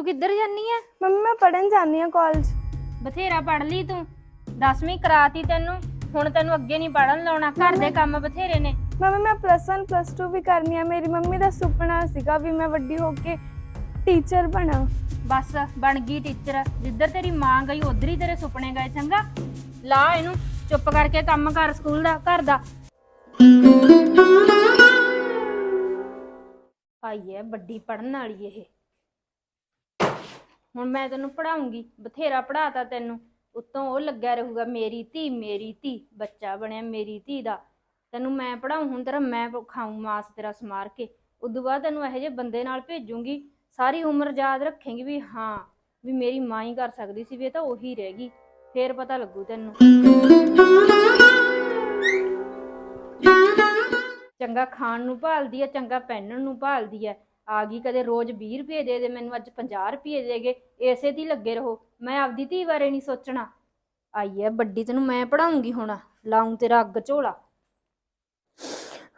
ਤੂੰ ਕਿੱਧਰ ਜਾਨੀ ਐ ਮੰਮੀ ਮੈਂ ਪੜਨ ਜਾਂਦੀ ਆ ਕਾਲਜ ਬਥੇਰਾ ਪੜ ਲਈ ਤੂੰ। 10ਵੀਂ ਕਰਾਤੀ ਤੈਨੂੰ ਹੁਣ ਤੈਨੂੰ ਅੱਗੇ ਨਹੀਂ ਪੜਨ ਲਾਉਣਾ। ਘਰ ਦੇ ਕੰਮ ਬਥੇਰੇ ਨੇ। ਮੰਮੀ ਮੈਂ ਪਲੱਸ 1 ਪਲੱਸ 2 ਵੀ ਕਰਨੀ ਆ। ਮੇਰੀ ਮੰਮੀ ਦਾ ਸੁਪਨਾ ਸੀਗਾ ਵੀ ਮੈਂ ਵੱਡੀ ਹੋ ਕੇ ਟੀਚਰ ਬਣਾ। ਬਸ ਬਣ ਗਈ ਟੀਚਰ ਜਿੱਧਰ ਤੇਰੀ ਮਾਂ ਗਈ ਉਧਰ ਹੀ ਤੇਰੇ ਸੁਪਨੇ ਗਏ ਚੰਗਾ? ਲਾ ਇਹਨੂੰ ਚੁੱਪ ਕਰਕੇ ਕੰਮ ਕਰ ਸਕੂਲ ਦਾ ਘਰ ਦਾ। ਆਈ ਹੈ ਵੱਡੀ ਪੜਨ ਵਾਲੀ ਇਹ। ਹੁਣ ਮੈਂ ਤੈਨੂੰ ਪੜਾਉਂਗੀ ਬਥੇਰਾ ਪੜਾਤਾ ਤੈਨੂੰ। ਉੱਤੋਂ ਉਹ ਲੱਗਿਆ ਰਹੂਗਾ, ਮੇਰੀ ਧੀ ਮੇਰੀ ਧੀ, ਬੱਚਾ ਬਣਿਆ ਮੇਰੀ ਧੀ ਦਾ। ਤੈਨੂੰ ਮੈਂ ਪੜਾਉਂ ਹੁਣ ਤੇਰਾ ਮੈਂ ਖਾਉਂ ਮਾਸ ਤੇਰਾ ਸਮਾਰ ਕੇ। ਉਦੋਂ ਬਾਅਦ ਤੈਨੂੰ ਇਹੋ ਜਿਹੇ ਬੰਦੇ ਨਾਲ ਭੇਜੂੰਗੀ, ਸਾਰੀ ਉਮਰ ਯਾਦ ਰੱਖੇਂਗੀ ਵੀ ਹਾਂ, ਵੀ ਮੇਰੀ ਮਾਂ ਹੀ ਕਰ ਸਕਦੀ ਸੀ, ਵੀ ਇਹ ਤਾਂ ਉਹੀ ਰਹਿ ਗਈ। ਫੇਰ ਪਤਾ ਲੱਗੂ ਤੈਨੂੰ। ਚੰਗਾ ਖਾਣ ਨੂੰ ਭਾਲਦੀ ਐ ਚੰਗਾ ਪਹਿਨਣ ਨੂੰ ਭਾਲਦੀ ਐ ਆ ਗਈ ਕਦੇ ਰੋਜ਼ 20 ਰੁਪਏ ਦੇ ਦੇ ਮੈਨੂੰ ਅੱਜ 50 ਰੁਪਏ ਦੇਗੇ ਇਸੇ ਦੀ ਲੱਗੇ ਰਹੋ। ਮੈਂ ਆਪਦੀ ਧੀ ਬਾਰੇ ਨਹੀਂ ਸੋਚਣਾ। ਆਈ ਐ ਵੱਡੀ ਤੈਨੂੰ ਮੈਂ ਪੜਾਉਂਗੀ ਹੁਣ ਲਾਉਂ ਤੇਰਾ ਅੱਗ ਝੋਲਾ।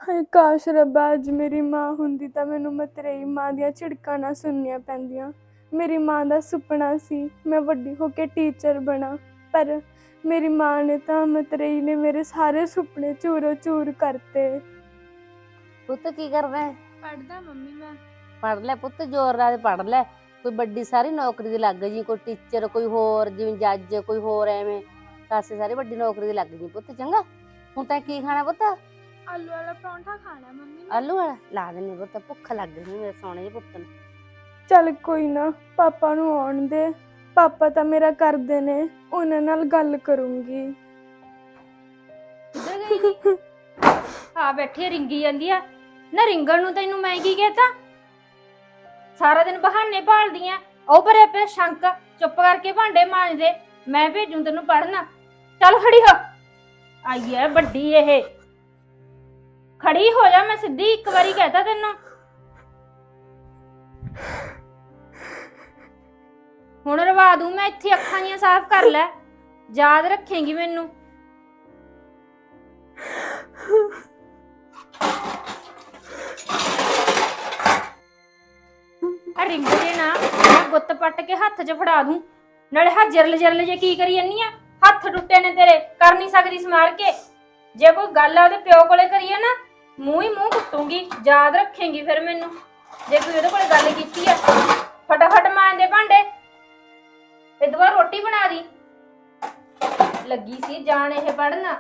ਹਾਏ ਕਾਸ਼ ਰੱਬਾ ਅੱਜ ਮੇਰੀ ਮਾਂ ਹੁੰਦੀ ਤਾਂ ਮੈਨੂੰ ਮਤਰੇਈ ਮਾਂ ਦੀਆਂ ਝਿੜਕਾਂ ਨਾ ਸੁਣਨੀਆਂ ਪੈਂਦੀਆਂ। ਮੇਰੀ ਮਾਂ ਦਾ ਸੁਪਨਾ ਸੀ ਮੈਂ ਵੱਡੀ ਹੋ ਕੇ ਟੀਚਰ ਬਣਾ ਪਰ ਮੇਰੀ ਮਾਂ ਨੇ ਤਾਂ ਮਤਰੇਈ ਨੇ ਮੇਰੇ ਸਾਰੇ ਸੁਪਨੇ ਚੂਰੋ ਚੂਰ ਕਰਤੇ। ਪੁੱਤ ਕੀ ਕਰਦਾ ਹੈ? ਪੜਦਾ ਮੰਮੀ ਮੈਂ ਪੜ ਲੈ ਪੁੱਤ ਜ਼ੋਰ ਨਾਲ ਪੜ ਲੈ। ਕੋਈ ਵੱਡੀ ਸਾਰੀ ਨੌਕਰੀ ਦੀ ਲੱਗ ਜੀ ਕੋਈ ਟੀਚਰ ਕੋਈ ਹੋਰ ਜਿਵੇਂ ਜੱਜ ਕੋਈ ਹੋਰ ਐਵੇਂ। ਕਾਸੇ ਸਾਰੀ ਵੱਡੀ ਨੌਕਰੀ ਦੀ ਲੱਗ ਜੀ ਪੁੱਤ ਚੰਗਾ। ਹੁਣ ਤਾਂ ਕੀ ਖਾਣਾ ਪੁੱਤ? ਆਲੂ ਵਾਲਾ ਪਰੌਂਠਾ ਖਾਣਾ ਮੰਮੀ ਆਲੂ ਵਾਲਾ? ਲਾ ਦਿੰਨੀ ਪੁੱਤ ਭੁੱਖ ਲੱਗ ਗਈ ਮੇਰੇ ਸੋਹਣੇ ਜਿਹੇ ਪੁੱਤ ਨੂੰ। ਚੱਲ ਕੋਈ ਨਾ ਪਾਪਾ ਨੂੰ ਆਉਣ ਦੇ। ਪਾਪਾ ਤਾਂ ਮੇਰਾ ਕਰਦੇ ਨੇ ਉਹਨਾਂ ਨਾਲ ਗੱਲ ਕਰੂੰਗੀ। ਕਿੱਧਰ ਗਈ? ਨੀ ਆ ਬੈਠੀ ਆ, ਰਿੰਗੀ ਜਾਂਦੀ ਆ। ਨਾ ਰਿੰਗਣ ਨੂੰ ਤੈਨੂੰ ਮੈਂ ਕੀ ਕਹਤਾ? ਸਾਰਾ ਦਿਨ ਬਹਾਨੇ ਭਾਲਦੀ ਆ ਉਹ ਪਰੇ ਪੇ ਸ਼ੰਕ, ਚੁੱਪ ਕਰਕੇ ਭਾਂਡੇ ਮਾਂਜ ਮੈਂ ਭੇਜੂ ਤੈਨੂੰ ਪੜਨਾ ਚੱਲ ਖੜੀ ਹੋ। ਆਈ ਐ ਵੱਡੀ ਇਹ। ਖੜੀ ਹੋ ਜਾ, ਮੈਂ ਸਿੱਧੀ ਇੱਕ ਵਾਰੀ ਕਹਤਾ ਤੈਨੂੰ। ਹੁਣ ਰਵਾ ਦੂੰ ਮੈਂ, ਇੱਥੇ ਅੱਖਾਂ ਜੀਆਂ ਸਾਫ਼ ਕਰ ਲੈ। ਯਾਦ ਰੱਖੇਂਗੀ ਮੈਨੂੰ। ਆ ਰਿੰਗ ਜੇ ਨਾ ਮੈਂ ਗੁੱਤ ਪੱਟ ਕੇ ਹੱਥ 'ਚ ਫੜਾ ਦੂੰ। ਨਾਲੇ ਹਾ ਜਰਲ ਜਰਲ ਜੇ ਕੀ ਕਰੀ ਜੰਨੀ ਆ? ਹੱਥ ਟੁੱਟੇ ਨੇ ਤੇਰੇ, ਕਰ ਨਹੀਂ ਸਕਦੀ ਸਮਾਰ ਕੇ। ਜੇ ਕੋਈ ਗੱਲ ਆ ਉਹਦੇ ਪਿਓ ਕੋਲੇ ਕਰੀਏ ਨਾ, ਮੂੰਹ ਹੀ ਮੂੰਹ ਕੁੱਟੂਗੀ, ਯਾਦ ਰੱਖੇਂਗੀ ਫਿਰ ਮੈਨੂੰ। ਜੇ ਕੋਈ ਉਹਦੇ ਕੋਲੇ ਗੱਲ ਕੀਤੀ ਆ, ਫਟਾਫਟ ਮਾਂਜ ਭਾਂਡੇ। ਤੇ ਦੁਬਾਰਾ ਰੋਟੀ ਬਣਾ ਦੀ। ਲੱਗੀ ਸੀ ਜਾਣ ਇਹ ਪੜਨਾ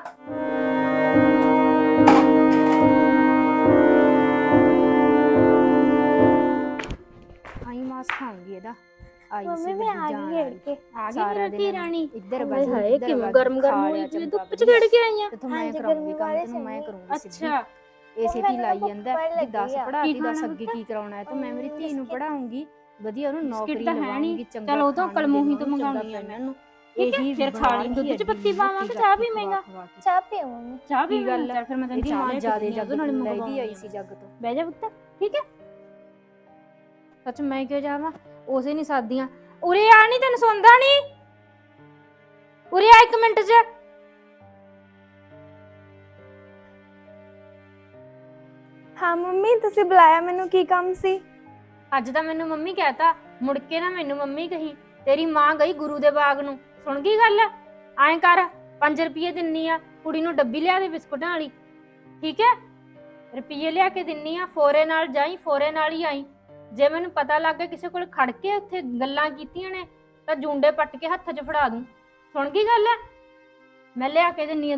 ਮਾਸ ਖਾਉਂਗੀ ਇਹਦਾ ਆਈ ਮੰਮੀ ਸੀ ਮੈਂ ਆ ਗਈ ਖੇਡ। ਕੇ ਆ ਗਈ ਸਾਰਾ ਮੇਰੀ ਦਿਨ ਰਾਣੀ ਇੱਧਰ ਹਾਏ ਬਸ ਹਾਏ, ਇੱਧਰ ਕਿਵੇਂ ਬਸ, ਗਰਮ ਗਰਮ ਹੋਈ ਲਿਆ ਪਈ, ਚੰਗਾ ਧੁੱਪ 'ਚ। ਖੇਡ ਕੇ ਆਈ ਆਂ। ਤੇ ਮੈਂ ਹਾਂਜੀ, ਕਰਾਉਂਗੀ ਗਰਮੀ ਕੰਮ ਵਾਲੇ ਤੈਨੂੰ ਮੈਂ ਸਮੇਂ। ਕਰੂੰਗੀ ਸਿੱਧੀ ਅੱਛਾ ਇਸੇ ਦੀ ਮੈਨੂੰ ਲਾਈ ਜਾਂਦਾ ਵੀ 10 ਲੱਗੀ ਆ। ਪੜਾਤੀ ਕੀ 10 ਖਾਣਾ ਅੱਗੇ ਕੀ ਕਰਾਉਣਾ ਹੈ ਤਾਂ ਮੈਂ ਮੇਰੀ ਧੀ ਨੂੰ। ਪੜਾਉਂਗੀ ਵਧੀਆ ਉਹਨੂੰ ਨੌਕਰੀ ਤਾਂ। ਲਵਾਉਂਗੀ ਚੰਗਾ ਚਲ ਉਹ ਤਾਂ ਖਾਣਾ ਕਲਮੂਹੀ ਤੋਂ ਦੇਵਾਂਗੀ, ਮੰਗਾਉਣੀ ਚੰਗਾ ਆ ਮੈਂ। ਪਹਿਨਣ ਨੂੰ। ਠੀਕ ਹੈ, ਇਹੀ ਕਿ ਚਾਹ ਕੇ। ਪੀਓ ਮੰਮੀ ਚਾਹ ਕੀ ਵੀ ਫਿਰ ਮੈਂ ਜਿਆਦੇ ਕੇ ਜੱਗ ਨਾਲ ਤੋਂ ਲੈਦੀ ਆਈ ਸੀ ਜੱਗ ਤੋਂ ਬਹਿ ਜਾ ਪੁੱਤ ਠੀਕ ਹੈ ਸੱਚ ਮੈਂ ਕਿਉਂ ਜਾਵਾਂ? ਉਸੇ ਨਹੀਂ ਸਾਦੀਆਂ। ਉਰੇ ਆ ਨਹੀਂ ਤੈਨੂੰ ਸੁਣਦਾ ਨਹੀਂ ਉਰੇ ਆ ਇੱਕ ਮਿੰਟ 'ਚ। ਹਾਂ ਮੰਮੀ ਤੁਸੀਂ ਬੁਲਾਇਆ ਮੈਨੂੰ ਕੀ ਕੰਮ ਸੀ? ਅੱਜ ਤਾਂ ਮੈਨੂੰ ਮੰਮੀ ਕਹਿਤਾ ਮੁੜ ਕੇ ਨਾ ਮੈਨੂੰ ਮੰਮੀ ਕਹੀ ਤੇਰੀ ਮਾਂ ਗਈ ਗੁਰੂ ਦੇ ਬਾਗ ਨੂੰ। ਸੁਣ ਗਈ ਗੱਲ? ਐਂ ਕਰ 5 ਰੁਪਏ ਦਿੰਨੀ ਆ ਕੁੜੀ ਨੂੰ ਡੱਬੀ ਲਿਆ ਦੇ ਬਿਸਕੁਟਾਂ ਵਾਲੀ। ਠੀਕ ਹੈ? ਰੁਪਏ ਲਿਆ ਕੇ ਦਿੰਨੀ ਆ ਫੋਰੇ ਨਾਲ ਜਾਈ ਫੋਰੇ ਨਾਲ ਹੀ ਆਈ। ਜੇ ਮੈਨੂੰ ਪਤਾ ਲੱਗ ਗਿਆ ਕਿਸੇ ਕੋਲ ਖੜ ਕੇ ਉੱਥੇ ਗੱਲਾਂ ਕੀਤੀਆਂ ਨੇ ਤਾਂ ਜੁੰਡੇ ਪੱਟ ਕੇ ਹੱਥ 'ਚ ਫੜਾ ਦੂੰ। ਸੁਣ ਗਈ ਗੱਲ? ਮੈਂ ਲਿਆ ਕੇ ਦਿੰਨੀ ਆ।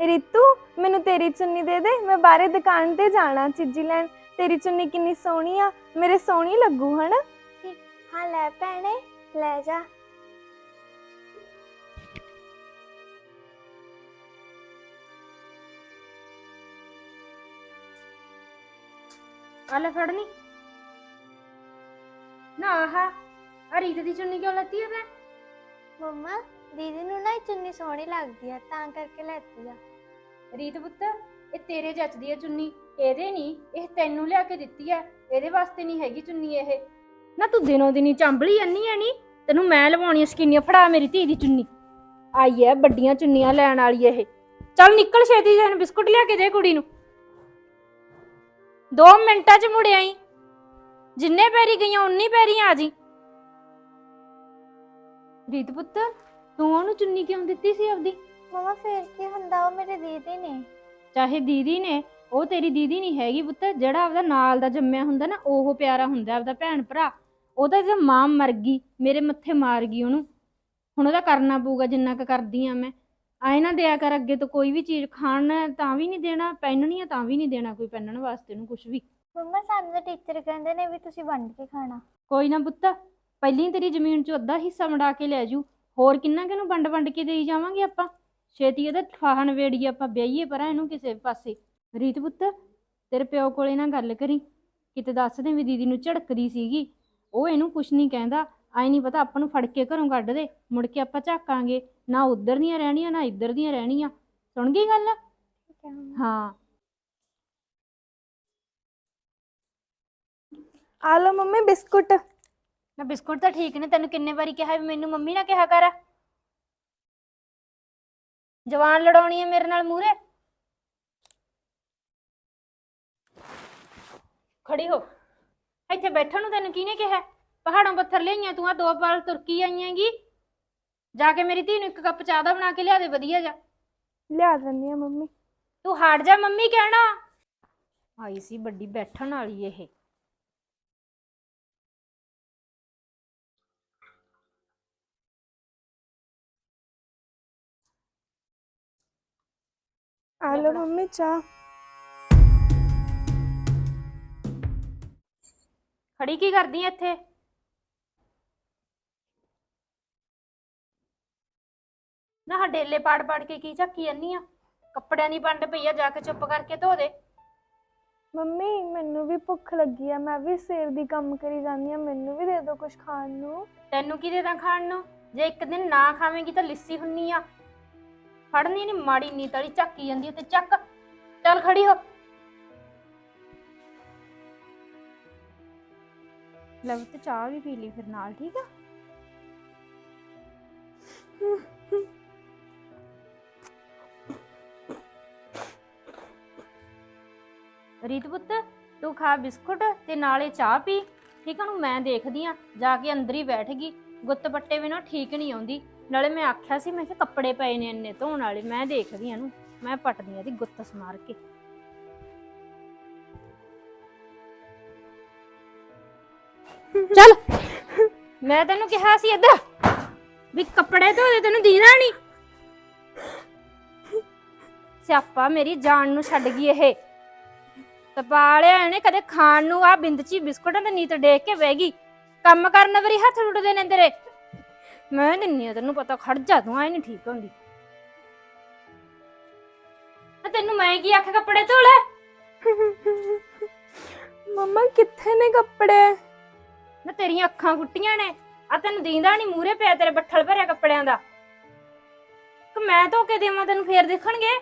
ਰਿਤੂ ਮੈਨੂੰ ਤੇਰੀ ਚੁੰਨੀ ਦੇ ਦੇ ਮੈਂ ਬਾਹਰੇ ਦੁਕਾਨ ਤੇ ਜਾਣਾ ਚੀਜ਼ੀ ਲੈਣ। ਤੇਰੀ ਚੁੰਨੀ ਕਿੰਨੀ ਸੋਹਣੀ ਆ ਮੇਰੇ ਸੋਹਣੀ ਲੱਗੂ ਹਨਾ? ਹਾਂ ਲੈ ਭੈਣੇ ਲੈ ਜਾ। ਆ ਲੈ ਫੜਨੀ ਨਾ। ਆਹ ਆ ਰੀਤ ਦੀ ਚੁੰਨੀ ਕਿਉਂ ਲੱਤੀ ਹੈ ਮੈਂ ਮੰਮਾ ਦੀਦੀ ਨੂੰ ਨਾ ਇਹ ਚੁੰਨੀ ਸੋਹਣੀ ਲੱਗਦੀ ਆ ਤਾਂ ਕਰਕੇ ਲੈਤੀ ਆ। ਰੀਤ ਪੁੱਤ ਇਹ ਤੇਰੇ ਜੱਚਦੀ ਹੈ ਚੁੰਨੀ ਇਹਦੇ ਨਹੀਂ ਇਹ ਤੈਨੂੰ ਲਿਆ ਕੇ ਦਿੱਤੀ ਹੈ ਇਹਦੇ ਵਾਸਤੇ ਨਹੀਂ ਹੈਗੀ ਚੁੰਨੀ ਇਹ। ਨਾ ਤੂੰ ਦਿਨੋਂ ਦਿਨੀ ਚੰਬਲੀ ਜੰਨੀ ਐ ਨੀ ਤੈਨੂੰ ਮੈਂ ਲਵਾਉਣੀ ਸਕੀਨੀਆਂ ਫੜਾ ਮੇਰੀ ਧੀ ਦੀ ਚੁੰਨੀ। ਆਈ ਐ ਵੱਡੀਆਂ ਚੁੰਨੀਆਂ ਲੈਣ ਵਾਲੀ ਇਹ। ਚੱਲ ਨਿਕਲ ਛੇਤੀ ਜਨ ਬਿਸਕੁਟ ਲਿਆ ਕੇ ਦੇ ਕੁੜੀ ਨੂੰ। 2 ਮਿੰਟਾਂ 'ਚ ਮੁੜ ਆਈ। ਜਿੰਨੇ ਪੈਰੀ ਗਈਆਂ ਉਨੀ ਪੈਰੀ ਆ ਜੀ। ਰੀਤ ਪੁੱਤ ਤੂੰ ਉਹਨੂੰ ਚੁੰਨੀ ਕਿਉਂ ਦਿੱਤੀ ਸੀ ਆਪਦੀ? ਮਮਾ ਫੇਰ ਕੀ ਹੁੰਦਾ? ਉਹ ਮੇਰੇ ਦੀਦੀ ਨੇ। ਚਾਹੇ ਦੀਦੀ ਨੇ ਉਹ ਤੇਰੀ ਦੀਦੀ ਨਹੀਂ ਹੈਗੀ ਪੁੱਤ। ਜਿਹੜਾ ਆਪਦਾ ਨਾਲ ਦਾ ਜੰਮਿਆ ਹੁੰਦਾ ਨਾ ਉਹ ਪਿਆਰਾ ਹੁੰਦਾ ਆਪਦਾ ਭੈਣ ਭਰਾ। ਉਹਦਾ ਜੇ ਮਾਂ ਮਰ ਗਈ ਮੇਰੇ ਮੱਥੇ ਮਾਰ ਗਈ ਉਹਨੂੰ। ਹੁਣ ਉਹਦਾ ਕਰਨਾ ਪਊਗਾ ਜਿੰਨਾ ਕੁ ਕਰਦੀ ਆ ਮੈਂ। ਆਏ ਨਾ ਦਿਆ ਕਰ ਅੱਗੇ ਤੋਂ ਕੋਈ ਵੀ ਚੀਜ਼ ਖਾਣ ਤਾਂ ਵੀ ਨਹੀਂ ਦੇਣਾ ਪਹਿਨਣੀ ਆ ਤਾਂ ਵੀ ਨਹੀਂ ਦੇਣਾ ਕੋਈ ਪਹਿਨਣ ਵਾਸਤੇ ਨੂੰ ਕੁਝ ਵੀ। ਮਮਾ ਸਾਨੂੰ ਤਾਂ ਟੀਚਰ ਕਹਿੰਦੇ ਨੇ ਵੀ ਤੁਸੀਂ ਵੰਡ ਕੇ ਖਾਣਾ। ਕੋਈ ਨਾ ਪੁੱਤ ਪਹਿਲੀ ਤੇਰੀ ਜ਼ਮੀਨ 'ਚ ਅੱਧਾ ਹਿੱਸਾ ਵੰਡਾ ਕੇ ਲੈ ਜੂ ਹੋਰ ਕਿੰਨਾ ਕਿਨੂੰ ਵੰਡ ਵੰਡ ਕੇ ਦੇਈ ਜਾਵਾਂਗੇ ਆਪਾਂ? ਛੇਤੀ ਇਹਦਾ ਫਾਹਣ ਵੇੜੀਏ ਆਪਾਂ ਵਿਆਹੀਏ ਪਰਾਂ ਇਹਨੂੰ ਕਿਸੇ ਪਾਸੇ। ਰੀਤ ਪੁੱਤ ਤੇਰੇ ਪਿਓ ਕੋਲੇ ਨਾ ਗੱਲ ਕਰੀ। ਕਿਤੇ ਦੱਸ ਦੇ ਵੀ ਦੀਦੀ ਨੂੰ ਝੜਕਦੀ ਸੀਗੀ। ਉਹ ਇਹਨੂੰ ਕੁਛ ਨਹੀਂ ਕਹਿੰਦਾ। ਆਈ ਨਹੀਂ ਪਤਾ ਆਪਾਂ ਨੂੰ ਫੜ ਕੇ ਘਰੋਂ ਕੱਢ ਦੇ। ਮੁੜ ਕੇ ਆਪਾਂ ਝਾਕਾਂਗੇ। ਨਾ ਉਧਰ ਦੀਆਂ ਰਹਿਣੀਆਂ ਨਾ ਇੱਧਰ ਦੀਆਂ ਰਹਿਣੀਆਂ। ਸੁਣ ਗਈ ਗੱਲ? ਹੈ ਆ ਲਓ ਮੰਮੀ ਬਿਸਕੁਟ। ਨਾ ਬਿਸਕੁਟ ਤਾਂ ਠੀਕ ਨੇ ਤੈਨੂੰ ਕਿੰਨੇ ਵਾਰੀ ਕਿਹਾ ਵੀ ਮੈਨੂੰ ਮੰਮੀ ਨਾ ਕਿਹਾ ਕਰ। ਜਵਾਨ ਲੜਾਉਣੀ ਹੈ ਮੇਰੇ ਨਾਲ ਮੂਰੇ ਖੜੀ ਹੋ। ਇੱਥੇ ਬੈਠਣ ਨੂੰ ਤੈਨੂੰ ਕਿਹਨੇ ਕਿਹਾ? ਪਹਾੜੋਂ ਪੱਥਰ ਲਿਆਈਆਂ ਤੂੰ ਆ ਦੋ ਪਾਲ ਤੁਰਕੀ ਆਈਆਂਗੀ ਜਾ ਕੇ ਮੇਰੀ ਧੀ ਨੂੰ ਇੱਕ ਕੱਪ ਚਾਹ ਦਾ ਬਣਾ ਕੇ ਲਿਆ ਦੇ ਵਧੀਆ ਜਾ। ਲਿਆ ਦਿੰਦੀ ਆ ਮੰਮੀ। ਤੂੰ ਹਟ ਜਾ ਮੰਮੀ ਕਹਿਣਾ। ਆਈ ਸੀ ਵੱਡੀ ਬੈਠਣ ਵਾਲੀ ਇਹ। ਆ ਲਓ ਮੰਮੀ ਚਾਹ। ਖੜੀ ਕੀ ਕਰਦੀ ਐ ਇੱਥੇ? ਨਾ ਆਹ ਡੇਲੇ ਪਾੜ ਪਾੜ ਕੇ ਕੀ ਝੱਕੀ ਜਾਂਦੀ ਆ? ਕੱਪੜਿਆਂ ਦੀ ਪੰਡ ਪਈ ਆ ਜਾ ਕੇ ਚੁੱਪ ਕਰਕੇ ਧੋ ਦੇ। ਮੰਮੀ ਮੈਨੂੰ ਵੀ ਭੁੱਖ ਲੱਗੀ ਆ ਮੈਂ ਵੀ ਸਵੇਰ ਦੀ ਕੰਮ ਕਰੀ ਜਾਂਦੀ ਆ ਮੈਨੂੰ ਵੀ ਦੇ ਦਿਓ ਕੁਝ ਖਾਣ ਨੂੰ। ਤੈਨੂੰ ਕੀ ਦੇ ਦਾਂ ਖਾਣ ਨੂੰ? ਜੇ ਇੱਕ ਦਿਨ ਨਾ ਖਾਵੇਂਗੀ ਤਾਂ ਲਿੱਸੀ ਹੁੰਨੀ ਆ। ਫੜਨੀ ਨਹੀਂ ਮਾੜੀ ਨੀ ਤਲੀ ਝੱਕੀ ਜਾਂਦੀ ਆ ਤੇ ਚੱਕ ਚੱਲ ਖੜੀ ਹੋ। ਲੈ ਤੇ ਚਾਹ ਵੀ ਪੀ ਲਈ ਫਿਰ ਨਾਲ ਠੀਕ ਆ? ਰੀਤ ਪੁੱਤ, ਤੂੰ ਖਾ ਬਿਸਕੁਟ ਤੇ ਨਾਲੇ ਚਾਹ ਪੀ। ਠੀਕ ਆ ਨੂੰ ਮੈਂ ਦੇਖਦੀ ਆ, ਜਾ ਕੇ ਅੰਦਰ ਹੀ ਬੈਠ ਗਈ। ਗੁੱਤ ਪੱਟੇ ਵੀ ਨਾ ਠੀਕ ਨਹੀਂ ਆਉਂਦੀ। ਨਾਲੇ ਮੈਂ ਆਖਿਆ ਸੀ, ਮੈਂ ਕਿ ਕੱਪੜੇ ਪਏ ਨੇ ਇੰਨੇ ਧੋਣ ਵਾਲੇ, ਮੈਂ ਦੇਖਦੀ ਆ ਨੂੰ ਮੈਂ ਪੱਟਦੀ ਆ ਦੀ ਗੁੱਤ ਸਮਾਰ ਕੇ। ਚੱਲ, ਮੈਂ ਤੈਨੂੰ ਕਿਹਾ ਸੀ ਇੱਧਰ, ਵੀ ਕੱਪੜੇ ਧੋ ਦੇ, ਤੈਨੂੰ ਦੀਦਾ ਨਹੀਂ। ਸਿਆਪਾ ਮੇਰੀ ਜਾਨ ਨੂੰ ਛੱਡ ਗਈ ਇਹ। ਤਪਾਲਿਆ ਇਹਨੇ ਕਦੇ ਖਾਣ ਨੂੰ ਆ ਬਿੰਦਚੀ ਬਿਸਕੁਟਾਂ ਤੇ ਨੀਤ ਡੇਕ ਕੇ ਬਹਿ ਗਈ। ਕੰਮ ਕਰਨ ਵਰੀ ਹੱਥ ਟੁੱਟਦੇ ਨੇ ਤੇਰੇ। ਮੈਂ ਦਿੰਨੀ ਆ ਤੈਨੂੰ ਪਤਾ ਖੜ ਜਾ ਤੂੰ ਐ ਨਹੀਂ ਠੀਕ ਹੁੰਦੀ। ਆ ਤੈਨੂੰ ਮੈਂ ਕੀ ਆਖ ਕੱਪੜੇ ਧੋ ਲੈ। ਮੰਮਾ ਕਿੱਥੇ ਨੇ ਕੱਪੜੇ? ਨਾ ਤੇਰੀਆਂ ਅੱਖਾਂ ਫੁੱਟੀਆਂ ਨੇ। ਆ ਤੈਨੂੰ ਦੀਂਦਾ ਨਹੀਂ ਮੂਰੇ ਪਿਆ ਤੇਰੇ ਬੱਠਲ ਭਰਿਆ ਕੱਪੜਿਆਂ ਦਾ। ਕਿ ਮੈਂ ਧੋ ਕੇ ਦੇਵਾਂ ਤੈਨੂੰ ਫੇਰ ਦੇਖਣਗੇ।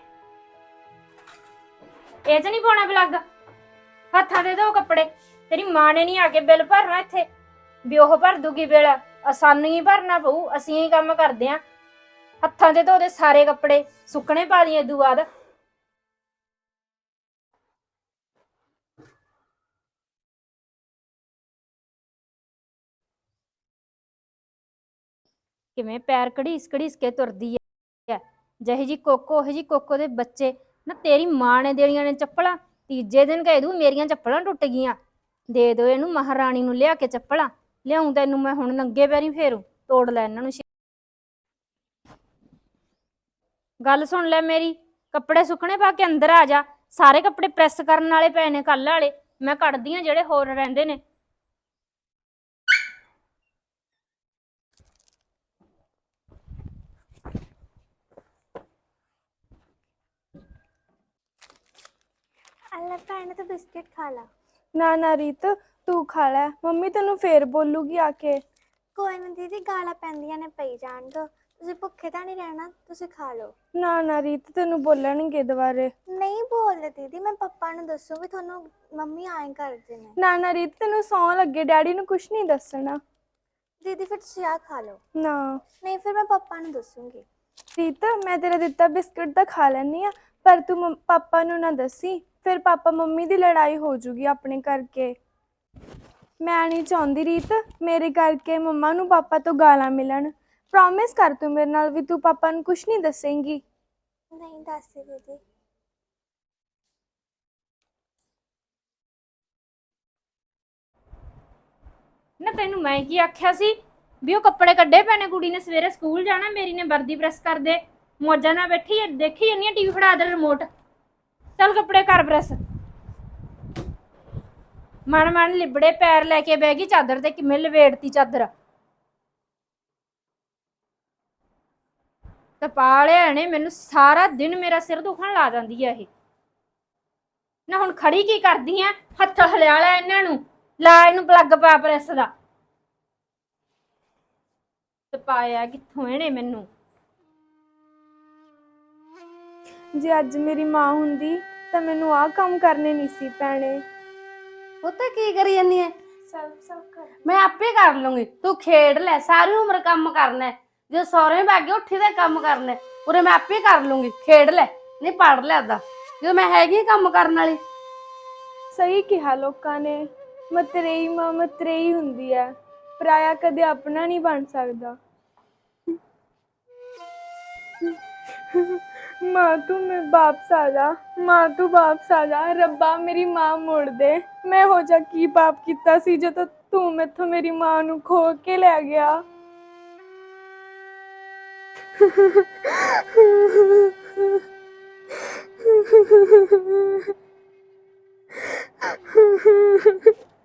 ਇਹ ਚ ਨਹੀਂ ਪਾਉਣਾ ਬਲੱਗ ਹੱਥਾਂ ਦੇ ਧੋ ਕੱਪੜੇ। ਤੇਰੀ ਮਾਂ ਨੇ ਨਹੀਂ ਆ ਕੇ ਬਿੱਲ ਭਰਨਾ ਇੱਥੇ। ਵੀ ਉਹ ਭਰ ਦੂਗੀ ਬਿੱਲ। ਅ- ਸਾਨੂੰ ਹੀ ਭਰਨਾ ਪਊ। ਅਸੀਂ ਹੀ ਕੰਮ ਕਰਦੇ ਆ। ਹੱਥਾਂ ਦੇ ਧੋ ਦੇ ਸਾਰੇ ਕੱਪੜੇ। ਸੁੱਕਣੇ ਪਾ ਦੀ ਇਦੂ ਬਾਅਦ। ਕਿਵੇਂ ਪੈਰ ਕੜੀਸ ਕੜੀਸ ਕੇ ਤੁਰਦੀ ਹੈ ਜਿਹੇ ਜੀ ਕੋਕੋ, ਉਹੀ ਜੀ ਕੋਕੋ ਦੇ ਬੱਚੇ। ਨਾ ਤੇਰੀ ਮਾਂ ਨੇ ਦੇਣੀਆਂ ਨੇ ਚੱਪਲਾਂ। ਤੀਜੇ ਦਿਨ ਕਹਿ ਦੂ ਮੇਰੀਆਂ ਚੱਪਲਾਂ ਟੁੱਟ ਗਈਆਂ। ਦੇ ਦਿਓ ਇਹਨੂੰ ਮਹਾਰਾਣੀ ਨੂੰ ਲਿਆ ਕੇ ਚੱਪਲਾਂ। ਲਿਆਉਂ ਤੈਨੂੰ ਮੈਂ ਹੁਣ ਨੰਗੇ ਪੈਰੀ ਫੇਰੂ, ਤੋੜ ਲੈ ਇਹਨਾਂ ਨੂੰ ਗੱਲ ਸੁਣ ਲੈ ਮੇਰੀ, ਕੱਪੜੇ ਸੁੱਕਣੇ ਪਾ ਕੇ ਅੰਦਰ ਆ ਜਾ। ਸਾਰੇ ਕੱਪੜੇ ਪ੍ਰੈਸ ਕਰਨ ਵਾਲੇ ਪਏ ਨੇ ਕੱਲ ਵਾਲੇ। ਮੈਂ ਕੱਢਦੀ ਆ ਜਿਹੜੇ ਹੋਰ ਰਹਿੰਦੇ ਨੇ। ਅੱਲਾ ਭੈਣ ਤੂੰ ਬਿਸਕਿਟ ਖਾ ਲਾ। ਨਾ ਨਾ ਰੀਤ ਤੂੰ ਖਾ ਲੈ। ਮੰਮੀ ਤੈਨੂੰ ਫੇਰ ਬੋਲੂਗੀ ਆ ਕੇ। ਕੋਈ ਨਾ ਦੀਦੀ ਗਾਲਾਂ ਪੈਂਦੀਆਂ ਨੇ ਪਈ ਜਾਣ ਦੋ। ਤੁਸੀਂ ਭੁੱਖੇ ਤਾਂ ਨਹੀਂ ਰਹਿਣਾ ਤੁਸੀਂ ਖਾ ਲਓ। ਨਾ ਨਾ ਰੀਤ ਤੈਨੂੰ ਬੋਲਣਗੇ ਦੁਬਾਰੇ। ਨਹੀਂ ਬੋਲਦੇ ਦੀਦੀ ਮੈਂ ਪਪਾ ਨੂੰ ਦੱਸੂ ਵੀ ਤੁਹਾਨੂੰ ਮੰਮੀ ਆਏ ਕਰਦੇ ਨੇ। ਨਾ ਨਾ ਰੀਤ ਤੈਨੂੰ ਸੌਂ ਲੱਗੇ ਡੈਡੀ ਨੂੰ ਕੁਝ ਨਹੀਂ ਦੱਸਣਾ। ਦੀਦੀ ਫਿਰ ਤੁਸੀਂ ਆ ਖਾ ਲਓ। ਨਾ। ਨਹੀਂ ਫਿਰ ਮੈਂ ਪਪਾ ਨੂੰ ਦੱਸੂਗੀ। ਰੀਤ ਮੈਂ ਤੇਰਾ ਦਿੱਤਾ ਬਿਸਕੁਟ ਤਾਂ ਖਾ ਲੈਣੀ ਆ ਪਰ ਤੂੰ ਮੰਮ- ਪਾਪਾ ਨੂੰ ਨਾ ਦੱਸੀ। ਫਿਰ ਪਾਪਾ ਮੰਮੀ ਦੀ ਲੜਾਈ ਹੋ ਜੂਗੀ ਆਪਣੇ ਕਰਕੇ। ਮੈਂ ਨਹੀਂ ਚਾਹੁੰਦੀ ਰੀਤ ਮੇਰੇ ਕਰਕੇ ਮੰਮਾ ਨੂੰ ਪਾਪਾ ਤੋਂ ਗਾਲਾਂ ਮਿਲਣ। ਪ੍ਰੋਮਿਸ ਕਰ ਤੂੰ ਮੇਰੇ ਨਾਲ ਵੀ ਤੂੰ ਪਾਪਾ ਨੂੰ ਕੁਝ ਨਹੀਂ ਦੱਸੇਂਗੀ। ਨਹੀਂ ਦੱਸਦੀ ਦੀਦੀ। ਨਾ ਤੈਨੂੰ ਮੈਂ ਕੀ ਆਖਿਆ ਸੀ? ਵੀ ਉਹ ਕੱਪੜੇ ਕੱਢੇ ਪੈਣੇ ਕੁੜੀ ਨੇ ਸਵੇਰੇ ਸਕੂਲ ਜਾਣਾ ਮੇਰੀ ਨੇ ਵਰਦੀ ਪ੍ਰੈਸ ਕਰ ਦੇ। ਮੌਜਾਂ ਨਾਲ ਬੈਠੀ ਐ ਦੇਖੀ ਆ ਟੀਵੀ ਫੜਾ ਦੇ ਰਿਮੋਟ ਚੱਲ ਕੱਪੜੇ ਕਰ ਪ੍ਰੈਸ। ਮਨ ਮਨ ਲਿਬੜੇ ਪੈਰ ਲੈ ਕੇ ਬਹਿ ਗਈ ਚਾਦਰ ਤੇ ਕਿਵੇਂ ਲਵੇੜਤੀ ਚਾਦਰ। ਤੇ ਪਾਲਿਆ ਨੇ ਮੈਨੂੰ ਸਾਰਾ ਦਿਨ ਮੇਰਾ ਸਿਰ ਦੁਖਣ ਲਾ ਜਾਂਦੀ ਆ ਇਹ। ਨਾ ਹੁਣ ਖੜੀ ਕੀ ਕਰਦੀ ਆ? ਹੱਥ ਹਲਿਆ ਲੈ ਇਹਨਾਂ ਨੂੰ। ਲਾ ਇਹਨੂੰ ਪਲੱਗ ਪਾ ਪ੍ਰੈਸ ਦਾ। ਤੇ ਪਾਇਆ ਕਿੱਥੋਂ ਇਹਨੇ ਮੈਨੂੰ? ਜੇ ਅੱਜ ਮੇਰੀ ਮਾਂ ਹੁੰਦੀ ਤਾਂ ਮੈਨੂੰ ਆਹ ਕੰਮ ਕਰਨੇ ਨਹੀਂ ਸੀ ਪੈਣੇ। ਪੁੱਤ ਕੀ ਕਰੀ ਜਾਨੀ ਐ? ਸਭ ਸਭ ਕਰ। ਮੈਂ ਆਪੇ ਕਰ ਲੂੰਗੀ। ਤੂੰ ਖੇਡ ਲੈ ਸਾਰੀ ਉਮਰ ਕੰਮ ਕਰਨਾ ਹੈ। ਜੇ ਸਹੁਰੇ ਬਾਗੇ ਉੱਠੀ ਦਾ ਕੰਮ ਕਰਨਾ ਹੈ, ਉਰੇ ਮੈਂ ਆਪੇ ਕਰ ਲੂੰਗੀ। ਖੇਡ ਲੈ ਨਹੀਂ ਪੜ ਲੈ ਆਦਾ ਜਦੋਂ ਮੈਂ ਹੈਗੀ ਹਾਂ ਕੰਮ ਕਰਨ ਵਾਲੀ। ਸਹੀ ਕਿਹਾ ਲੋਕਾਂ ਨੇ। ਮਤਰੇਈ ਮਾਂ ਮਤਰੇਈ ਹੁੰਦੀ ਹੈ ਪਰਾਇਆ ਕਦੇ ਆਪਣਾ ਨਹੀਂ ਬਣ ਸਕਦਾ। ਮਾਂ ਤੂੰ ਮੈਂ ਵਾਪਸ ਆ ਜਾ ਮਾਂ ਤੂੰ ਵਾਪਸ ਆ ਜਾ ਰੱਬਾ ਮੇਰੀ ਮਾਂ ਮੋੜ ਦੇ। ਮੈਂ ਹੋ ਜਾ ਕੀ ਪਾਪ ਕੀਤਾ ਸੀ ਜਦੋਂ ਤੂੰ ਮੈਥੋਂ ਮੇਰੀ ਮਾਂ ਨੂੰ ਖੋ ਕੇ ਲੈ ਗਿਆ।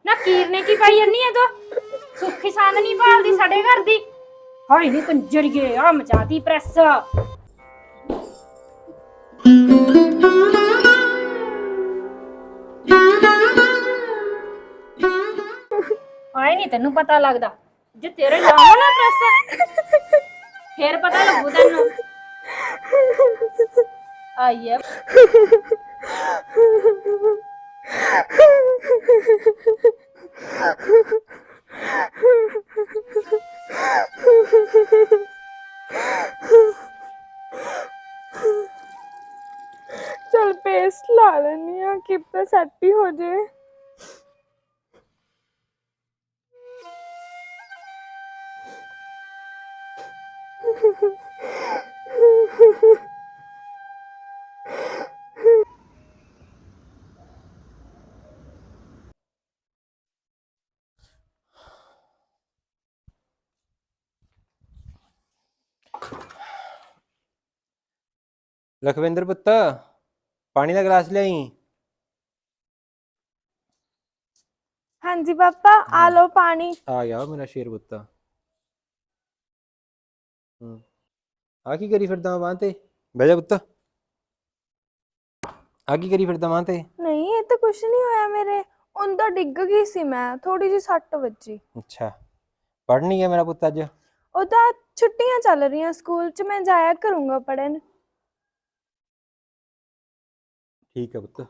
ਨਾ ਕੀਰ ਨੇ ਕੀ ਪਾਈ ਜੰਨੀ ਐ ਤੋ? ਸੁੱਖੀ ਸਾਂਦ ਨਹੀਂ ਭਾਲਦੀ ਸਾਡੇ ਘਰ ਦੀ? ਹਾਏ ਨੀ ਕੰਜਰੀਏ ਆ ਮਚਾਤੀ ਪ੍ਰੈਸ। ਆਏ ਨਹੀਂ ਤੈਨੂੰ ਪਤਾ ਲੱਗਦਾ, ਜੇ ਤੇਰੇ ਲਾਵਾਂ ਨਾ ਪ੍ਰੈਸ, ਫੇਰ ਪਤਾ ਲੱਗੂ ਤੈਨੂੰ। ਆਈ ਐ ਚਲ ਪੇਸਟ ਲਾ ਲੈਣੀ ਆ ਕਿ ਪਤਾ ਸੈੱਟ ਹੀ ਹੋ ਜੇ। ਲਖਵਿੰਦਰ ਪੁੱਤ। ਪਾਣੀ ਦਾ ਗਲਾਸ ਲਿਆਈ? ਹਾਂਜੀ ਪਾਪਾ ਆ ਲਓ ਪਾਣੀ। ਆ ਗਿਆ ਮੇਰਾ ਸ਼ੇਰ ਪੁੱਤ। ਹੂੰ। ਆ ਕੀ ਕਰੀ ਫਿਰਦਾ ਬਾਂਹ ਤੇ? ਬਹਿ ਜਾ ਪੁੱਤ। ਆ ਕੀ ਕਰੀ ਫਿਰਦਾ ਬਾਂਹ ਤੇ? ਨਹੀਂ ਇਹ ਤਾਂ ਕੁਝ ਨਹੀਂ ਹੋਇਆ ਮੇਰੇ। ਉਹਦਾ ਡਿੱਗ ਗਈ ਸੀ ਮੈਂ ਥੋੜੀ ਜਿਹੀ ਸੱਟ ਵੱਜੀ। ਅੱਛਾ। ਪੜ੍ਹ ਨਹੀਂ ਗਿਆ ਮੇਰਾ ਪੁੱਤ ਅੱਜ? ਉਹਦਾ ਛੁੱਟੀਆਂ ਚੱਲ ਰਹੀਆਂ ਸਕੂਲ 'ਚ ਮੈਂ ਜਾਇਆ ਕਰੂੰਗਾ ਪੜਨ ਠੀਕ ਹੈ ਪੁੱਤ।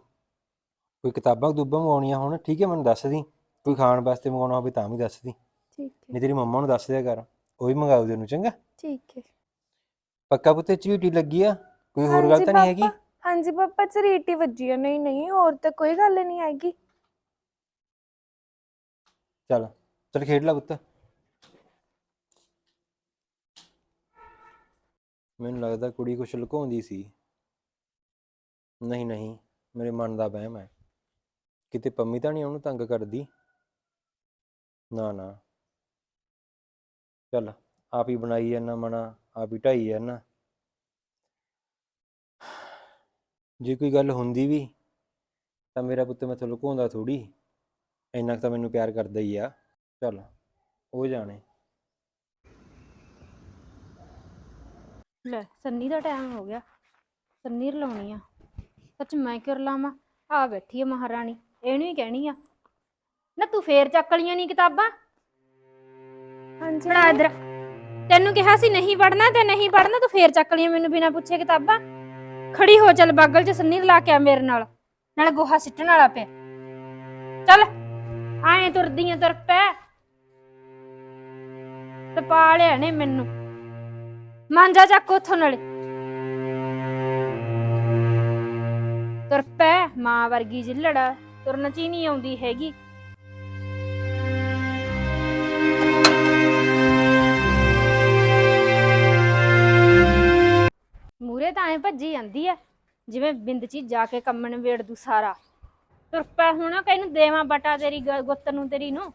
ਕੋਈ ਕਿਤਾਬਾਂ ਕਦੂਬਾਂ ਮੰਗਾਉਣੀਆਂ ਹੋਣ ਠੀਕ ਹੈ ਮੈਨੂੰ ਦੱਸ ਦੀ। ਕੋਈ ਖਾਣ ਵਾਸਤੇ ਮੰਗਾਉਣਾ ਹੋਵੇ ਤਾਂ ਵੀ ਦੱਸ ਦੀ। ਠੀਕ ਹੈ। ਨਹੀਂ ਤੇਰੀ ਮੰਮਾ ਨੂੰ ਦੱਸ ਦਿਆ ਕਰ ਉਹ ਵੀ ਮੰਗਾ ਦੇ ਨੂੰ ਚੰਗਾ। ਠੀਕ ਹੈ। ਪੱਕਾ ਪੁੱਤ ਝੀਟੀ ਲੱਗੀ ਆ? ਕੋਈ ਹੋਰ ਗੱਲ ਤਾਂ ਨਹੀਂ ਹੈਗੀ? ਪਾਪਾ, ਹਾਂਜੀ ਪਾਪਾ ਚਰੀਟੀ ਵੱਜੀ ਆ। ਨਹੀਂ ਨਹੀਂ ਹੋਰ ਤਾਂ ਕੋਈ ਗੱਲ ਨਹੀਂ ਆਏਗੀ ਚੱਲ ਚੱਲ ਖੇਡ ਲੈ ਪੁੱਤ। ਮੈਨੂੰ ਲੱਗਦਾ ਕੁੜੀ ਕੁਛ ਲੁਕਾਉਂਦੀ ਸੀ। ਨਹੀਂ ਨਹੀਂ, ਮੇਰੇ ਮਨ ਦਾ ਵਹਿਮ ਹੈ। ਕਿਤੇ ਪੰਮੀ ਤਾਂ ਨਹੀਂ ਉਹਨੂੰ ਤੰਗ ਕਰਦੀ? ਨਾ ਨਾ। ਚੱਲ, ਆਪ ਹੀ ਬਣਾਈ ਜਾਂਦਾ ਮਨਾ, ਆਪ ਹੀ ਢਾਈ ਜਾਂਦਾ ਜੇ ਕੋਈ ਗੱਲ ਹੁੰਦੀ ਵੀ, ਤਾਂ ਮੇਰਾ ਪੁੱਤ ਮੈਂ ਮੈਥੋਂ ਲੁਕਾਉਂਦਾ ਥੋੜੀ ਇੰਨਾ ਕੁ ਤਾਂ ਮੈਨੂੰ ਪਿਆਰ ਕਰਦਾ ਹੀ ਆ। ਚੱਲ ਉਹ ਜਾਣੇ। ਲੈ, ਸੰਨੀ ਦਾ ਟਾਈਮ ਹੋ ਗਿਆ। ਸੰਨੀ ਰਲਾਉਣੀ ਆ। ਸੱਚ ਮੈਂ ਕਿਉਂ ਰਲਾਵਾਂ? ਆ ਬੈਠੀ ਆ ਮਹਾਰਾਣੀ ਇਹਨੂੰ ਹੀ ਕਹਿਣੀ ਆ। ਨਾ ਤੂੰ ਫੇਰ ਚੱਕ ਲੀਆਂ ਨਹੀਂ ਕਿਤਾਬਾਂ? ਹਾਂਜੀ। ਫੜਾ ਇਧਰ। ਤੈਨੂੰ ਕਿਹਾ ਸੀ ਨਹੀਂ ਪੜਨਾ ਤੇ ਨਹੀਂ ਪੜਨਾ ਤੂੰ ਫੇਰ ਚੱਕ ਲੀਆਂ ਮੈਨੂੰ ਬਿਨਾਂ ਪੁੱਛੇ ਕਿਤਾਬਾਂ। ਖੜੀ ਹੋ ਚੱਲ ਬਾਗਲ 'ਚ ਸੰਨੀ ਰਲਾ ਕੇ ਆ ਮੇਰੇ ਨਾਲ ਨਾਲ ਗੋਹਾ ਸਿੱਟਣ ਵਾਲਾ ਪਿਆ। ਚੱਲ ਆਏ ਤੁਰਦੀਆਂ ਤੁਰ ਪੈ। ਤੇ ਪਾ ਲਿਆ ਨੇ ਮੈਨੂੰ। ਮਾਂਜਾ ਚੱਕ ਉਥੋਂ ਨਾਲੇ। ਤੁਰ ਪੈ ਮਾਂ ਵਰਗੀ ਜਿੱਲੜ, ਤੁਰਨ ਚ ਹੀ ਨਹੀਂ ਆਉਂਦੀ ਹੈਗੀ। ਮੂਰੇ ਤਾਂ ਐ ਭੱਜੀ ਜਾਂਦੀ ਐ, ਜਿਵੇਂ ਬਿੰਦ ਚ ਹੀ ਜਾ ਕੇ ਕੰਮਣ ਵੇੜ ਦੂ ਸਾਰਾ। ਤੁਰ ਪੈ ਹੁਣ ਕਹਿੰਨੂੰ ਦੇਵਾਂ ਬਟਾ ਤੇਰੀ ਗ- ਗੁੱਤ ਨੂੰ, ਤੇਰੀ ਨੂੰ?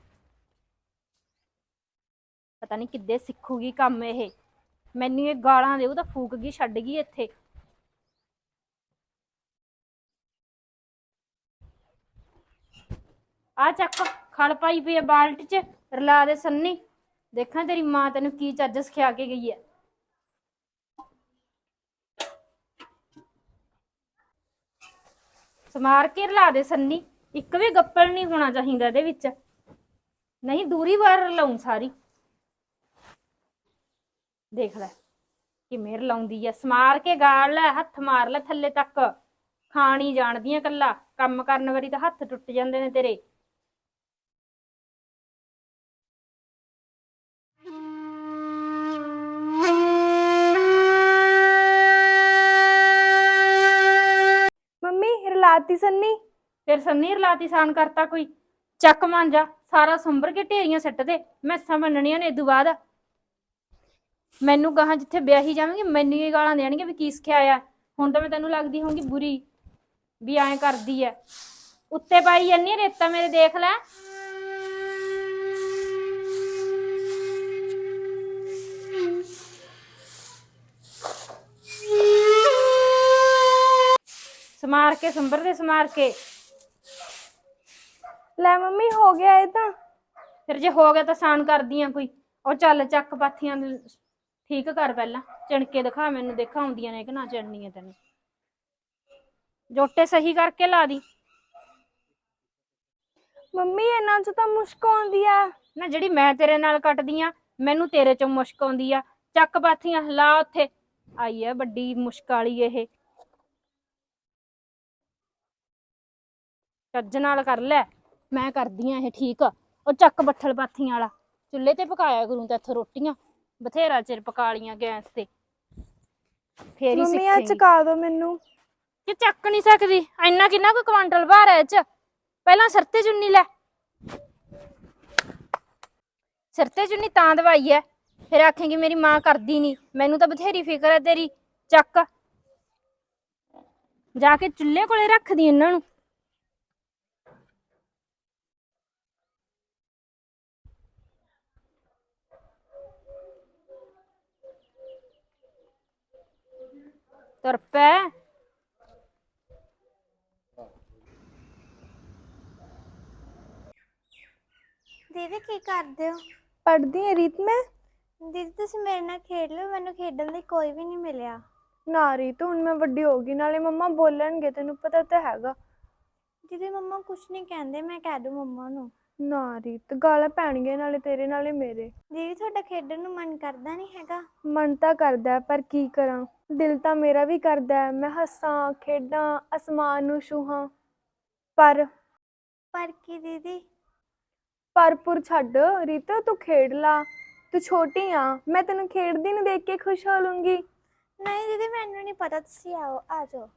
ਪਤਾ ਨਹੀਂ ਕਿੱਦੇ ਸਿੱਖੂਗੀ ਕੰਮ ਇਹ। ਮੈਨੂੰ ਇਹ ਗਾਲਾਂ ਦੇਊ ਤਾਂ ਫੂਕ ਗਈ ਛੱਡ ਗਈ ਇੱਥੇ। ਆ ਚੱਕ, ਖਲ ਪਾਈ ਪਈ ਆ ਬਾਲਟ 'ਚ ਰਲਾ ਦੇ ਸੰਨੀ। ਦੇਖਾਂ ਤੇਰੀ ਮਾਂ ਤੈਨੂੰ ਕੀ ਚੱਜ ਸਿਖਾ ਕੇ ਗਈ ਐ ਸਮਾਰ ਕੇ ਰਲਾ ਦੇ ਸੰਨੀ, ਇੱਕ ਵੀ ਗੱਪਲ ਨਹੀਂ ਹੋਣਾ ਚਾਹੀਦਾ ਇਹਦੇ ਵਿੱਚ। ਨਹੀਂ, ਦੂਰੀ ਵਾਰ ਰਲਾਉਂ ਸਾਰੀ। ਦੇਖ ਲੈ, ਕਿਵੇਂ ਰਲਾਉਂਦੀ ਐ ਸਮਾਰ ਕੇ ਗਾਲ ਲੈ, ਹੱਥ ਮਾਰ ਲੈ ਥੱਲੇ ਤੱਕ। ਖਾਣੀ ਜਾਣਦੀਆਂ ਆ ਕੱਲਾ, ਕੰਮ ਕਰਨ ਵਾਰੀ ਤਾਂ ਹੱਥ ਟੁੱਟ ਜਾਂਦੇ ਨੇ ਤੇਰੇ। ਰਲਾਤੀ ਸੰਨੀ? ਫਿਰ ਸੰਨੀ ਰਲਾਤੀ ਸਾਨ ਕਰਤਾ ਕੋਈ। ਚੱਕ ਮਾਂਜਾ ਸਾਰਾ ਸੰਭਰ ਕੇ ਢੇਰੀਆਂ ਸੱਟ ਦੇ। ਮੈਸਾਂ ਮੰਨਣੀਆਂ ਨੇ ਇਦੋਂ ਬਾਅਦ। ਮੈਨੂੰ ਗਾਹਾਂ ਜਿੱਥੇ ਵਿਆਹੀ ਜਾਵਾਂਗੀ, ਮੈਨੂੰ ਹੀ ਗਾਲਾਂ ਦੇਣਗੇ ਵੀ ਕੀ ਸਿੱਖਿਆ ਆ। ਹੁਣ ਤਾਂ ਮੈਂ ਤੈਨੂੰ ਲੱਗਦੀ ਹੋਊਗੀ ਬੁਰੀ, ਵੀ ਐਂ ਕਰਦੀ ਐ। ਉੱਤੇ ਪਾਈ ਜੰਨੀ ਰੇਤਾ ਮੇਰੇ, ਦੇਖ ਲੈ। ਸਮਾਰ ਕੇ ਸੰਭਰ ਦੇ ਸਮਾਰ ਕੇ। ਲੈ ਮੰਮੀ ਹੋ ਗਿਆ ਇਹ ਤਾਂ। ਫਿਰ ਜੇ ਹੋ ਗਿਆ ਤਾਂ ਸਾਨ ਕਰਦੀ ਆ ਕੋਈ। ਉਹ ਚੱਲ ਚੱਕ ਪਾਥੀਆਂ ਨੂੰ ਠੀਕ ਕਰ ਪਹਿਲਾਂ। ਚਿਣਕੇ ਦਿਖਾ ਮੈਨੂੰ ਦੇਖਾ ਆਉਂਦੀਆਂ ਨੇ ਕਿ ਨਾ ਚਿਣਨੀਆਂ ਤੈਨੂੰ। ਜੋਟੇ ਸਹੀ ਕਰਕੇ ਲਾ ਦੀ। ਮੰਮੀ ਇਹਨਾਂ 'ਚ ਤਾਂ ਮੁਸ਼ਕ ਆਉਂਦੀ ਆ। ਨਾ ਜਿਹੜੀ ਮੈਂ ਤੇਰੇ ਨਾਲ ਕੱਟਦੀ ਆ ਮੈਨੂੰ ਤੇਰੇ ਚੋਂ ਮੁਸ਼ਕ ਆਉਂਦੀ ਆ। ਚੱਕ ਪਾਥੀਆਂ ਲਾ ਉੱਥੇ। ਆਈ ਆ ਵੱਡੀ ਮੁਸ਼ਕ ਵਾਲੀ ਇਹ। ਚੱਜ ਨਾਲ ਕਰ ਲੈ। ਮੈਂ ਕਰਦੀ ਆ ਇਹ ਠੀਕ। ਉਹ ਚੱਕ ਬੱਠਲ ਪਾਥੀਆਂ ਵਾਲਾ। ਚੁੱਲ੍ਹੇ ਤੇ ਪਕਾਇਆ ਕਰੂੰ ਤੇ ਇੱਥੇ ਰੋਟੀਆਂ। ਬਥੇਰਾ ਚਿਰ ਪਕਾ ਲੀਆਂ ਗੈਸ ਤੇ। ਫੇਰ ਹੀ ਮੰਮੀ ਆ ਸਿੱਖੇਂਗੀ ਚਕਾ ਦਿਓ ਮੈਨੂੰ। ਕਿ ਚੱਕ ਨਹੀਂ ਸਕਦੀ। ਇੰਨਾ ਕਿੰਨਾ ਕੋਈ ਕੁਆਂਟਲ ਭਾਰ ਹੈ ਇਹ ਚ? ਪਹਿਲਾਂ ਸਿਰ ਤੇ ਚੁੰਨੀ ਲੈ। ਸਿਰ ਤੇ ਚੁੰਨੀ ਤਾਂ ਦਵਾਈ ਐ। ਫਿਰ ਆਖੇਂਗੀ ਮੇਰੀ ਮਾਂ ਕਰਦੀ ਨਹੀਂ ਮੈਨੂੰ ਤਾਂ ਬਥੇਰੀ ਫਿਕਰ ਹੈ ਤੇਰੀ। ਚੱਕ। ਜਾ ਕੇ ਚੁੱਲ੍ਹੇ ਕੋਲੇ ਰੱਖਦੀ ਇਹਨਾਂ ਨੂੰ। ਤੁਰ ਪੈ ਦੀਦੀ ਕੀ ਕਰਦੇ ਹੋ? ਪੜਦੀ ਆ ਰੀਤ ਮੈਂ। ਦੀਦੀ ਤੁਸੀਂ ਮੇਰੇ ਨਾਲ ਖੇਡ ਲਓ ਮੈਨੂੰ ਖੇਡਣ ਲਈ ਕੋਈ ਵੀ ਨਹੀਂ ਮਿਲਿਆ। ਨਾ ਰੀਤ ਹੁਣ ਮੈਂ ਵੱਡੀ ਹੋ ਗਈ ਨਾਲੇ ਮੰਮਾ ਬੋਲਣਗੇ ਤੈਨੂੰ ਪਤਾ ਤਾਂ ਹੈਗਾ। ਦੀਦੀ ਮੰਮਾ ਕੁਝ ਨਹੀਂ ਕਹਿੰਦੇ ਮੈਂ ਕਹਿ ਦੂੰ ਮੰਮਾ ਨੂੰ। ਨਾ ਰੀਤ ਗਾਲਾਂ ਪੈਣਗੀਆਂ ਨਾਲੇ ਤੇਰੇ ਨਾਲੇ ਮੇਰੇ। ਦੀਦੀ ਤੁਹਾਡਾ ਖੇਡਣ ਨੂੰ ਮਨ ਕਰਦਾ ਨਹੀਂ ਹੈਗਾ। ਮਨ ਤਾਂ ਕਰਦਾ ਹੈ, ਪਰ ਕੀ ਕਰਾਂ? ਦਿਲ ਤਾਂ ਮੇਰਾ ਵੀ ਕਰਦਾ ਹੈ, ਮੈਂ ਹੱਸਾਂ ਖੇਡਾਂ ਅਸਮਾਨ ਨੂੰ ਛੂਹਾਂ। ਪਰ ਪਰ ਕੀ ਦੀਦੀ? ਪਰਪੁਰ ਛੱਡ ਰੀਤ ਤੂੰ ਖੇਡ ਲਾ। ਤੂੰ ਛੋਟੀ ਆ ਮੈਂ ਤੈਨੂੰ ਖੇਡਦੀ ਨੂੰ ਦੇਖ ਕੇ ਖੁਸ਼ ਹੋ ਲੂੰਗੀ। ਨਹੀਂ ਦੀਦੀ ਮੈਨੂੰ ਨਹੀਂ ਪਤਾ ਤੁਸੀਂ ਆਓ ਆ ਜਾਓ।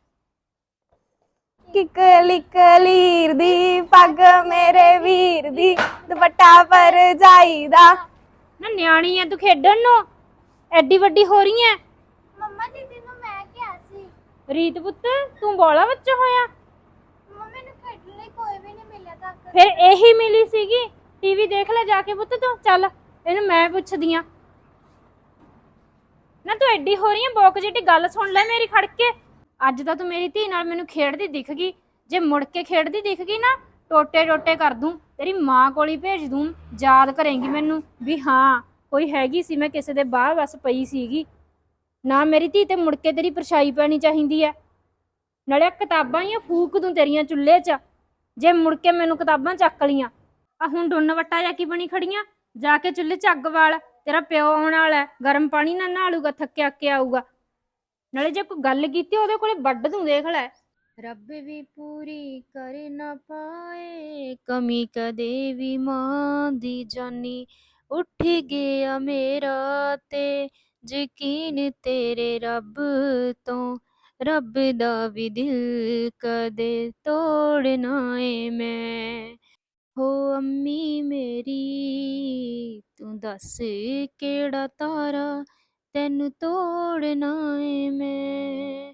ਕਿਕਲੀ ਕਲੀਰ ਦੀ ਪੱਗ ਮੇਰੇ ਵੀਰ ਦੀ ਦੁਪੱਟਾ ਪਰ ਜਾਈਦਾ। ਨਾ ਨਿਆਣੀ ਐ ਤੂੰ ਖੇਡਣ ਨੂੰ। ਐਡੀ ਵੱਡੀ ਹੋ ਰਹੀ ਐ। ਮੰਮਾ ਦੀਦੀ ਨੂੰ ਮੈਂ ਕਿਹਾ ਸੀ। ਰੀਤ ਪੁੱਤ ਤੂੰ ਬੋਲਾ ਬੱਚਾ ਹੋਇਆ? ਮੰਮਾ ਮੈਨੂੰ ਖੇਡਣ ਲਈ ਕੋਈ ਵੀ ਨਹੀਂ ਮਿਲਿਆ ਤੱਕ। ਫਿਰ ਇਹੀ ਮਿਲੀ ਸੀਗੀ? ਟੀਵੀ ਦੇਖ ਲੈ ਜਾ ਕੇ ਪੁੱਤ ਤੂੰ ਚੱਲ। ਇਹਨੂੰ ਮੈਂ ਪੁੱਛਦੀ ਆ। ਨਾ ਤੂੰ ਐਡੀ ਹੋ ਰਹੀ ਐ ਬੋਕ ਜਿਹੀ ਗੱਲ ਸੁਣ ਲੈ ਮੇਰੀ ਖੜ ਕੇ। ਅੱਜ ਤਾਂ ਤੂੰ ਮੇਰੀ ਧੀ ਨਾਲ ਮੈਨੂੰ ਖੇਡਦੀ ਦਿਖ ਗਈ। ਜੇ ਮੁੜ ਕੇ ਖੇਡਦੀ ਦਿਖ ਗਈ ਨਾ ਟੋਟੇ ਟੋਟੇ ਕਰ ਦੂੰ। ਤੇਰੀ ਮਾਂ ਕੋਲ ਹੀ ਭੇਜ ਦੂੰ। ਯਾਦ ਕਰੇਂਗੀ ਮੈਨੂੰ ਵੀ ਹਾਂ ਕੋਈ ਹੈਗੀ ਸੀ ਮੈਂ ਕਿਸੇ ਦੇ ਬਾਹ ਵਸ ਪਈ ਸੀਗੀ। ਨਾ ਮੇਰੀ ਧੀ ਤੇ ਮੁੜ ਕੇ ਤੇਰੀ ਪਰਛਾਈ ਪੈਣੀ ਚਾਹੀਦੀ ਹੈ ਨਾਲੇ ਆਹ ਕਿਤਾਬਾਂ ਹੀ ਆ, ਫੂਕ ਦੂੰ ਤੇਰੀਆਂ ਚੁੱਲ੍ਹੇ 'ਚ। ਜੇ ਮੁੜ ਕੇ ਮੈਨੂੰ ਕਿਤਾਬਾਂ ਚੱਕ ਲੀਆਂ ਆ ਹੁਣ ਡੁੰਨ ਵੱਟਾ ਜਾ ਕੀ ਬਣੀ ਖੜੀਆਂ? ਜਾ ਕੇ ਚੁੱਲ੍ਹੇ 'ਚ ਅੱਗ ਵਾਲ ਤੇਰਾ ਪਿਓ ਆਉਣ ਵਾਲਾ ਹੈ, ਗਰਮ ਪਾਣੀ ਨਾਲ ਨਹਾਲੂਗਾ ਥੱਕਿਆ ਕੇ ਆਊਗਾ। ਨਾਲੇ ਜੇ ਕੋਈ ਗੱਲ ਕੀਤੀ ਉਹਦੇ ਕੋਲੇ ਵੱਢ ਦੂੰ ਦੇਖ ਲੈ। ਰੱਬ ਵੀ ਪੂਰੀ ਕਰ ਨਾ ਪਾਏ ਕਮੀ ਕਦੇ ਵੀ ਮਾਂ ਦੀ ਜਾਨੀ। ਉੱਠ ਗਿਆ ਮੇਰਾ ਤੇ ਯਕੀਨ ਤੇਰੇ ਰੱਬ ਤੋਂ, ਰੱਬ ਦਾ ਵੀ ਦਿਲ ਕਦੇ ਤੋੜਨਾ ਏ ਮੈਂ। ਹੋ ਅੰਮੀ ਮੇਰੀ, ਤੂੰ ਦੱਸ ਕਿਹੜਾ ਤਾਰਾ ਤੈਨੂੰ ਤੋੜਨਾ ਏ ਮੈਂ।